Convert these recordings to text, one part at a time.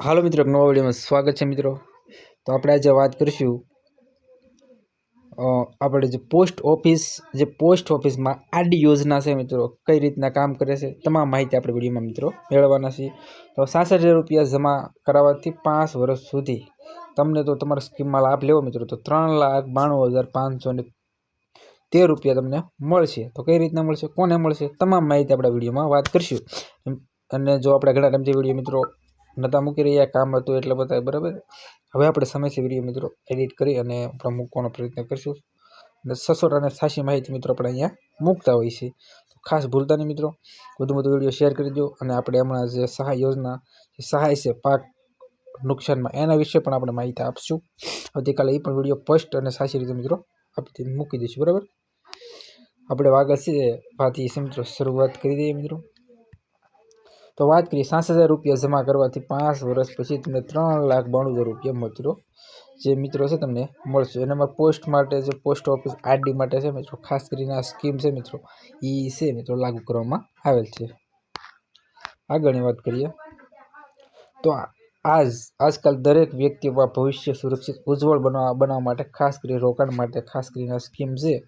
હાલો મિત્રો નવા વિડીયોમાં સ્વાગત છે મિત્રો. તો આપણે આજે વાત કરીશું આપણે જે પોસ્ટ ઓફિસ, જે પોસ્ટ ઓફિસમાં આડી યોજના છે મિત્રો, કઈ રીતના કામ કરે છે, તમામ માહિતી આપણે વિડીયોમાં મિત્રો મેળવવાના છીએ. તો સાસઠ હજાર રૂપિયા જમા કરાવવાથી પાંચ વર્ષ સુધી. તમને તો તમારા સ્કીમમાં લાભ લેવો મિત્રો, તો ત્રણ લાખ બાણું હજાર પાંચસો ને તેર રૂપિયા તમને મળશે. તો કઈ રીતના મળશે, કોને મળશે, તમામ માહિતી આપણે વિડીયોમાં વાત કરીશું. અને જો આપણે ઘણા ટાઈમથી વીડિયો મિત્રો નહોતા મૂકી રહ્યા, કામ હતું એટલે બધા બરાબર. હવે આપણે સમયસર વીડિયો મિત્રો એડિટ કરી અને આપણે મૂકવાનો પ્રયત્ન કરીશું. અને સસોટ અને સાચી માહિતી મિત્રો આપણે અહીંયા મૂકતા હોઈએ છીએ. ખાસ ભૂલતા નહીં મિત્રો વધુ વધુ વીડિયો શેર કરી દો અને આપણે હમણાં જે સહાય યોજના, જે સહાય છે પાક નુકસાનમાં, એના વિશે પણ આપણે માહિતી આપશું. આવતીકાલે એ પણ વીડિયો ફર્સ્ટ અને સાચી રીતે મિત્રો આપી મૂકી દઈશું, બરાબર? આપણે વાગત છે એ મિત્રો, શરૂઆત કરી દઈએ મિત્રો. તો વાત કરીએ સાત હજાર રૂપિયા જમા કરવાથી પાંચ વર્ષ પછી તમને ત્રણ લાખ બાણું હજાર રૂપિયા મિત્રો જે મિત્રો છે તમને મળશે. અને એમાં પોસ્ટ માટે જે પોસ્ટ ઓફિસ આરડી માટે છે મિત્રો, ખાસ કરીને આ સ્કીમ છે મિત્રો, એ છે મિત્રો લાગુ કરવામાં આવેલ છે. આગળની વાત કરીએ. તો આ- આજ, આજકાલ દરેક વ્યક્તિ વા ભવિષ્ય સુરક્ષિત, ઉજ્જવળ બનાવવા બનાવવા માટે ખાસ કરી રોકાણ માટે ખાસ કરીને આ સ્કીમ છે.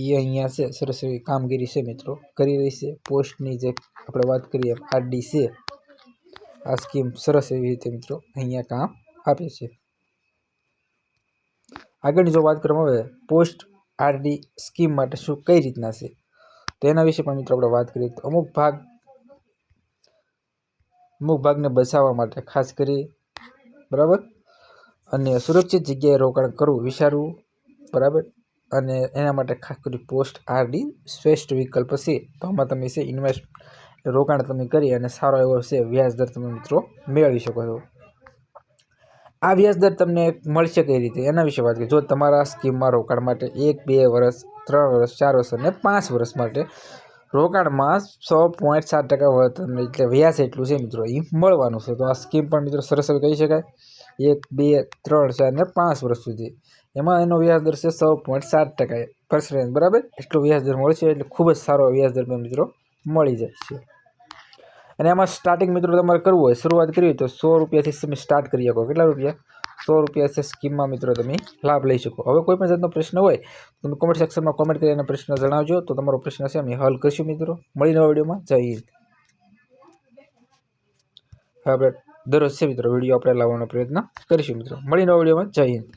એ અહીંયા છે, સરસ એવી કામગીરી છે મિત્રો. કરી રહી છે, પોસ્ટની જે આપણે વાત કરીએ, આરડી છે. આ સ્કીમ સરસ એવી રીતે મિત્રો અહીંયા કામ આપે છે. આગળની જો વાત કરવામાં આવે, પોસ્ટ આરડી સ્કીમ માટે શું કઈ રીતના છે? તો એના વિશે પણ મિત્રો આપણે વાત કરીએ. તો અમુક ભાગ, અમુક ભાગને બચાવવા માટે ખાસ કરી, બરાબર? અને સુરક્ષિત જગ્યાએ રોકાણ કરવું વિચારવું, બરાબર? અને એના માટે ખાસ કરી પોસ્ટ આરડી શ્રેષ્ઠ વિકલ્પ છે. તો આમાં તમે છે ઇન્વેસ્ટ રોકાણ તમે કરી અને સારો એવો છે વ્યાજ દર તમે મિત્રો મેળવી શકો છો. આ વ્યાજ દર તમને મળશે કઈ રીતે? એના વિશે વાત કરીએ. જો તમારા સ્કીમમાં રોકાણ માટે એક, બે વર્ષ, ત્રણ વર્ષ, ચાર વર્ષ અને પાંચ વર્ષ માટે રોકાણમાં સો પોઈન્ટ સાત ટકા વળતર એટલે વ્યાજ એટલું છે મિત્રો એ મળવાનું છે. તો આ સ્કીમ પણ મિત્રો સરસ કહી શકાય. એક, બે, ત્રણ, ચાર ને પાંચ વર્ષ સુધી. એમાં એનો વ્યાજ દર છે સો પોઈન્ટ સાત ટકા. પર્સન્ટ બરાબર? એટલો વ્યાજ દર મળશે એટલે ખૂબ જ સારો વ્યાજ દર પણ મિત્રો મળી જાય છે. અને એમાં સ્ટાર્ટિંગ મિત્રો તમારે કરવું હોય, શરૂઆત કરવી હોય તો સો રૂપિયાથી તમે સ્ટાર્ટ કરી શકો. કેટલા રૂપિયા? સો રૂપિયા છે સ્કીમમાં મિત્રો તમે લાભ લઈ શકો. હવે કોઈ પણ જાતનો પ્રશ્ન હોય, તો તમે કોમેન્ટ સેક્શનમાં કોમેન્ટ કરીને પ્રશ્ન જણાવજો. તો તમારો પ્રશ્ન છે, અમે હલ કરીશું મિત્રો. મળી નવા વિડીયોમાં. જય હિન્દ. આપણે દરરોજ છે મિત્રો વીડિયો આપણે લાવવાનો પ્રયત્ન કરીશું મિત્રો. મળીને વિડીયોમાં જય હિન્દ.